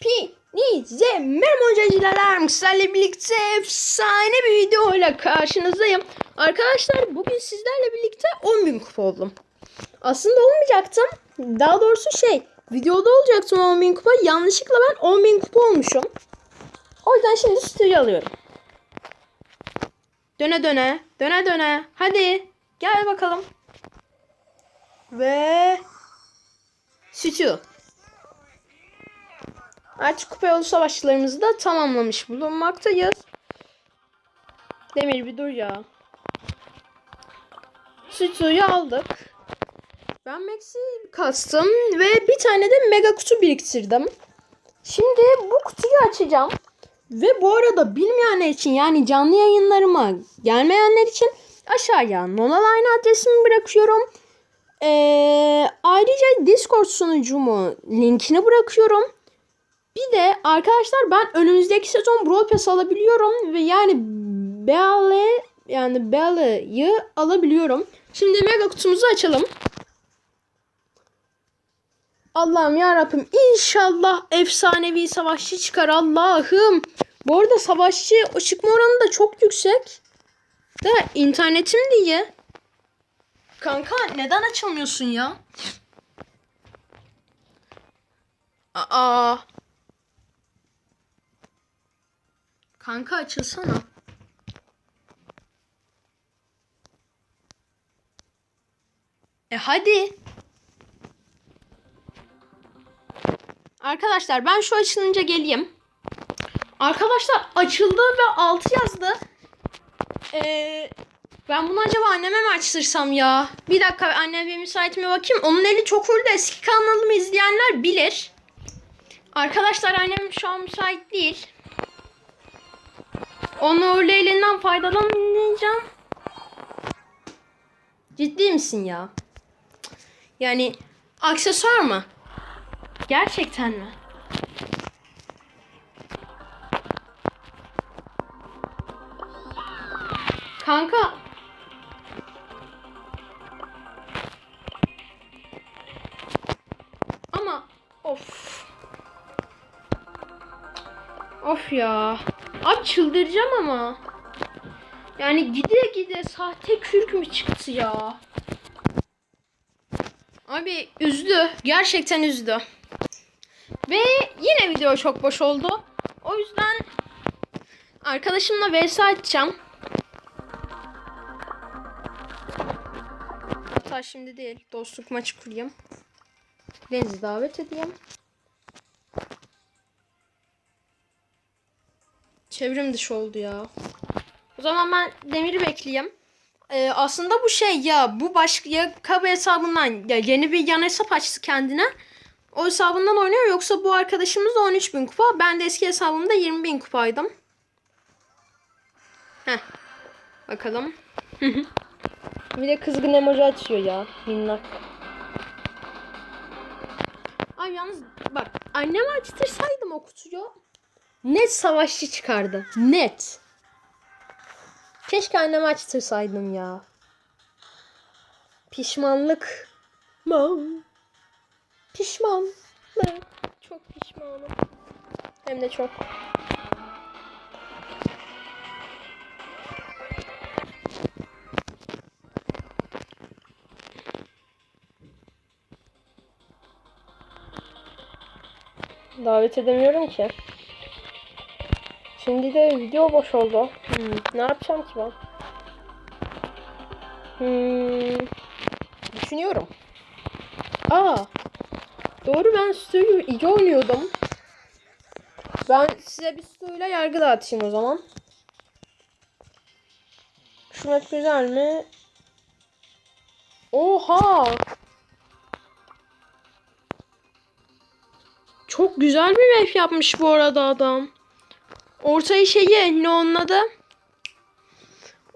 Hepinize merhaba hocacılar. Sizlerle birlikte efsane bir videoyla karşınızdayım. Arkadaşlar bugün sizlerle birlikte 10.000 kupa oldum. Aslında olmayacaktım. Daha doğrusu şey videoda olacaktım 10.000 kupa. Yanlışlıkla ben 10.000 kupa olmuşum. O yüzden şimdi stüdyo alıyorum. Döne döne. Döne döne. Hadi. Gel bakalım. Ve... Sütü. Artık kupa yolu savaşçılarımızı da tamamlamış bulunmaktayız. Demir bir dur ya. Sütü'yü aldık. Ben Max'i kastım ve bir tane de mega kutu biriktirdim. Şimdi bu kutuyu açacağım. Ve bu arada bilmeyenler için yani canlı yayınlarıma gelmeyenler için aşağıya Nonaline adresimi bırakıyorum. Ee, ayrıca Discord sunucumu linkini bırakıyorum. Bir de arkadaşlar ben önümüzdeki sezon Brawl Pass alabiliyorum ve yani Belle yani Belle'yi alabiliyorum. Şimdi mega kutumuzu açalım. Allah'ım ya Rabbim inşallah efsanevi savaşçı çıkar Allah'ım. Bu arada savaşçı çıkma oranı da çok yüksek. De internetim diye. Kanka neden açılmıyorsun ya? Aa. Kanka açılsana. E hadi. Arkadaşlar ben şu açılınca geleyim. Arkadaşlar açıldı ve altı yazdı. Ee, ben bunu acaba anneme mi açtırsam ya? Bir dakika annem bir müsait mi bakayım. Onun eli çok de eski kanalımı izleyenler bilir. Arkadaşlar annem şu an müsait değil. Onun öyle elinden faydalanmayacağım. Ciddi misin ya? Yani aksesuar mı? Gerçekten mi? Kanka. Ama of. Of ya. Çıldıracağım ama. Yani gide gide sahte kürk mü çıktı ya? Abi üzdü. Gerçekten üzdü. Ve yine video çok boş oldu. O yüzden arkadaşımla vs açacağım. Hatta şimdi değil. Dostluk maçı kurayım. Deniz'i davet edeyim. Çevrim dışı oldu ya. O zaman ben Demir'i bekleyeyim. Ee, aslında bu şey ya bu başka ya Kabe hesabından ya yeni bir yan hesap açtı kendine. O hesabından oynuyor yoksa bu arkadaşımız da 13 bin kupa. Ben de eski hesabımda 20 bin kupaydım. Heh. Bakalım. bir de kızgın emoji açıyor ya. Minnak. Ay yalnız bak anneme açtırsaydım o kutuyu net savaşçı çıkardı. Net. Keşke anneme açtırsaydım ya. Pişmanlık. Mam. Pişman. Çok pişmanım. Hem de çok. Davet edemiyorum ki. Şimdi de video boş oldu. Hmm, ne yapacağım ki ben? Hmm, düşünüyorum. Aa, doğru ben Stu'yu iyi oynuyordum. Ben size bir Stu'yla yargı dağıtayım o zaman. Şu map güzel mi? Oha! Çok güzel bir map yapmış bu arada adam. Ortaya şeyi ne onun adı?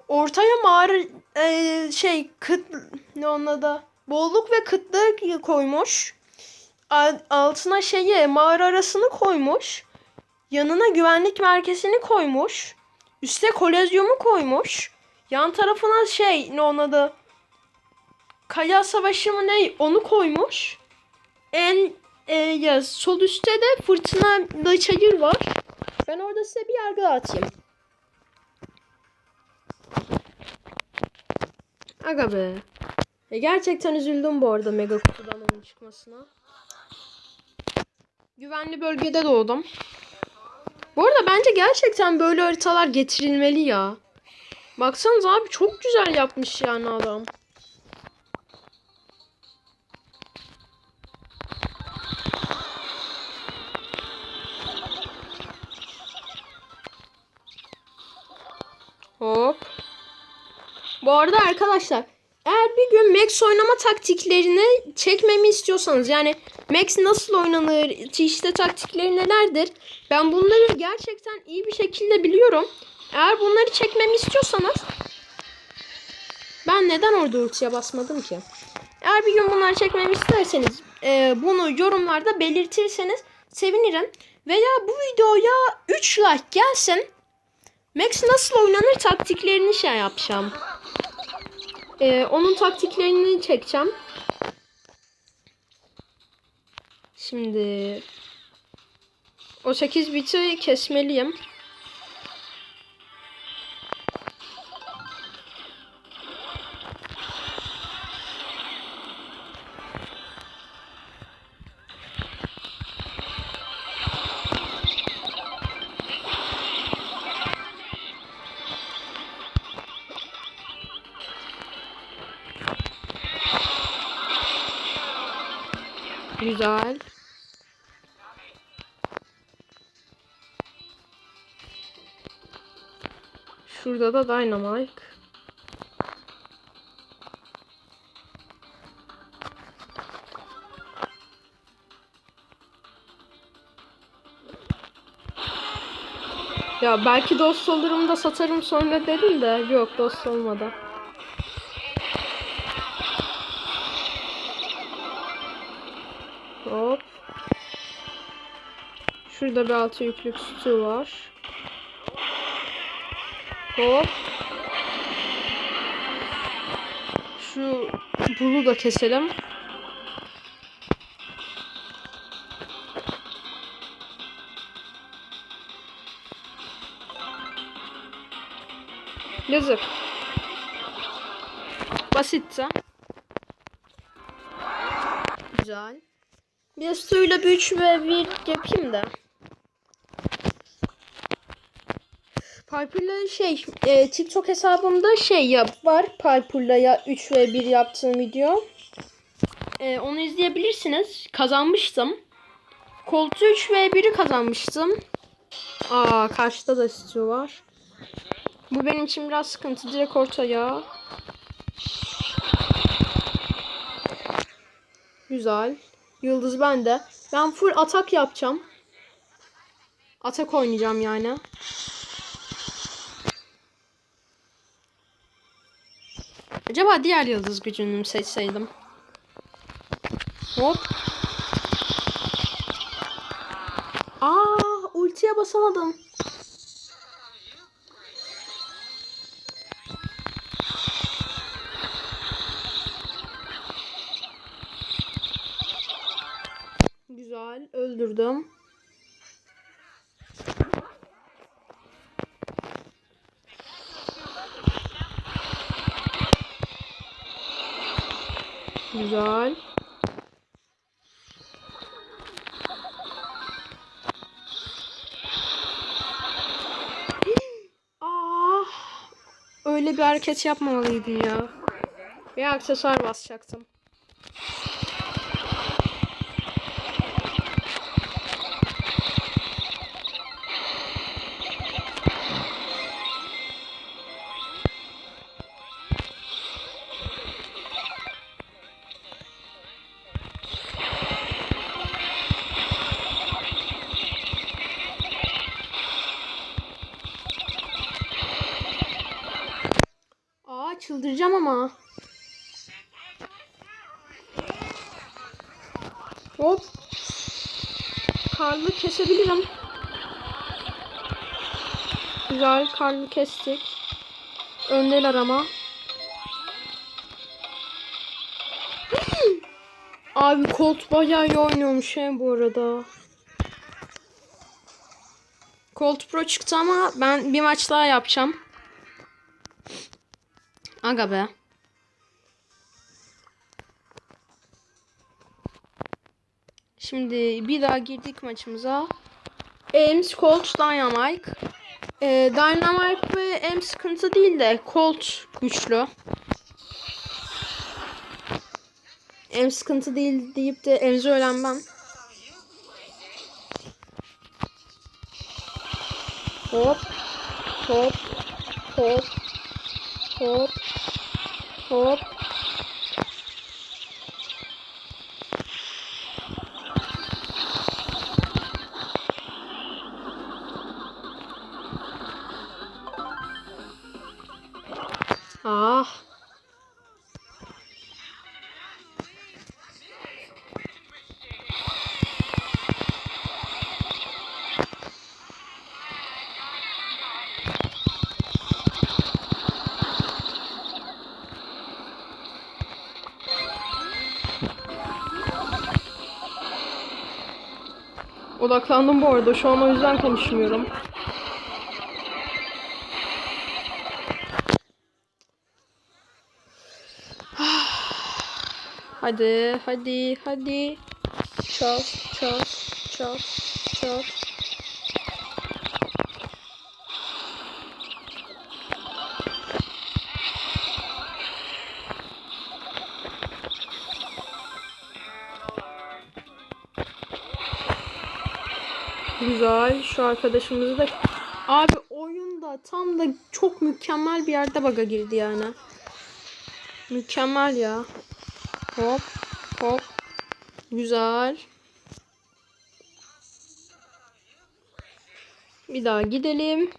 Ortaya mağara e, şey kıt ne onun adı? Bolluk ve kıtlık koymuş. Altına şeyi mağara arasını koymuş. Yanına güvenlik merkezini koymuş. Üste kolezyumu koymuş. Yan tarafına şey ne onun adı? Kaya savaşı mı ne onu koymuş. En e, ya sol üstte de fırtınalı çayır var. Ben orada size bir yargı atayım. Aga be. E, gerçekten üzüldüm bu arada mega kutudan onun çıkmasına. Güvenli bölgede doğdum. Bu arada bence gerçekten böyle haritalar getirilmeli ya. Baksanız abi çok güzel yapmış yani adam. Hop. Bu arada arkadaşlar eğer bir gün Max oynama taktiklerini çekmemi istiyorsanız yani Max nasıl oynanır, işte taktikleri nelerdir ben bunları gerçekten iyi bir şekilde biliyorum. Eğer bunları çekmemi istiyorsanız ben neden orada ultiye basmadım ki? Eğer bir gün bunları çekmemi isterseniz e, bunu yorumlarda belirtirseniz sevinirim. Veya bu videoya 3 like gelsin. Max nasıl oynanır taktiklerini şey yapacağım. Ee, onun taktiklerini çekeceğim. Şimdi o 8 biti kesmeliyim. Güzel. Şurada da Dynamite. Ya belki dost olurum da satarım sonra dedim de yok dost olmadı. Hop. Şurada bir altı yüklük sütü var. Hop. Şu bulu da keselim. Yazık. Basitse. Güzel. Bir suyla bir 3 ve 1 yapayım da. Piper'la şey e, TikTok hesabımda şey yap var. Piper'la ya 3 ve 1 yaptığım video. E, onu izleyebilirsiniz. Kazanmıştım. Koltuğu 3 ve 1'i kazanmıştım. Aa karşıda da Stu var. Bu benim için biraz sıkıntı. Direkt ortaya. Güzel. Yıldız bende. Ben full atak yapacağım. Atak oynayacağım yani. Acaba diğer yıldız gücünü seçseydim? Hop. Aa, ultiye basamadım. Öldürdüm. Güzel. Ah, öyle bir hareket yapmamalıydım ya. Bir aksesuar basacaktım. Çıldıracağım ama. Hop. Karlı kesebilirim. Güzel karlı kestik. Öndeler ama. Abi Colt bayağı iyi oynuyormuş he bu arada. Colt Pro çıktı ama ben bir maç daha yapacağım. Aga be. Şimdi bir daha girdik maçımıza. Ames Colt Dynamite. Ee, Dynamite ve Ames sıkıntı değil de Colt güçlü. Ames sıkıntı değil deyip de Ames'i ölen ben. Hop. Hop. Hop. Hop. Hop. Odaklandım bu arada. Şu an o yüzden konuşmuyorum. Hadi, hadi, hadi. Çal, çal, çal, çal. Güzel. Şu arkadaşımızı da... Abi oyunda tam da çok mükemmel bir yerde baga girdi yani. Mükemmel ya. Hop. Hop. Güzel. Bir daha gidelim.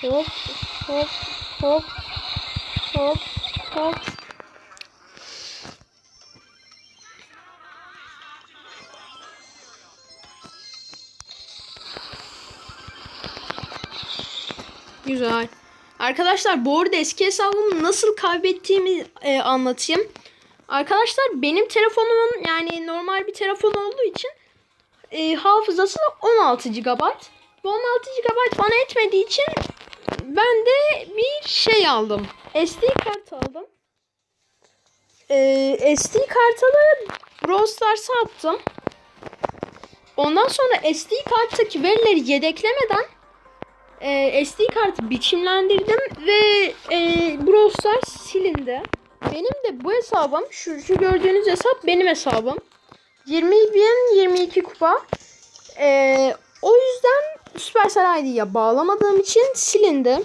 Hop. Hop. Hop. Hop. Hop. Güzel. Arkadaşlar bu arada eski hesabımı nasıl kaybettiğimi e, anlatayım. Arkadaşlar benim telefonumun yani normal bir telefon olduğu için e, hafızası da 16 GB. Bu 16 GB bana etmediği için ben de bir şey aldım. SD kart aldım. E, SD kartını Brawl Stars'a attım. Ondan sonra SD karttaki verileri yedeklemeden e, SD kartı biçimlendirdim ve e, Brawl Stars silindi. Benim de bu hesabım şu, şu gördüğünüz hesap benim hesabım. 20 bin 22 kupa. E, o yüzden Supercell ID'ye bağlamadığım için silindi.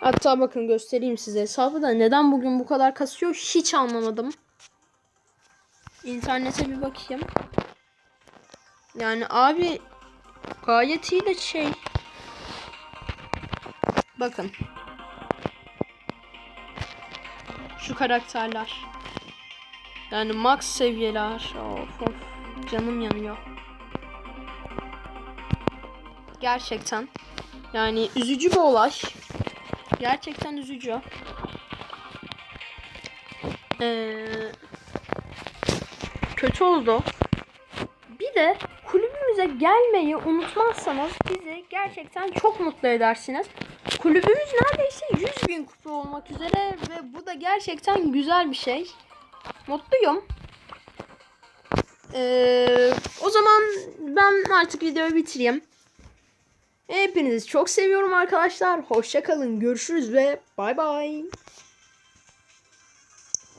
Hatta bakın göstereyim size hesabı da neden bugün bu kadar kasıyor hiç anlamadım. İnternete bir bakayım. Yani abi gayet iyi de şey Bakın. Şu karakterler. Yani max seviyeler. Of, of. Canım yanıyor. Gerçekten. Yani üzücü bir olay. Gerçekten üzücü. Ee, kötü oldu. Bir de kulübümüze gelmeyi unutmazsanız bizi gerçekten çok mutlu edersiniz. Kulübümüz neredeyse 100 bin kupa olmak üzere ve bu da gerçekten güzel bir şey. Mutluyum. Ee, o zaman ben artık videoyu bitireyim. Hepinizi çok seviyorum arkadaşlar. Hoşça kalın. Görüşürüz ve bay bay.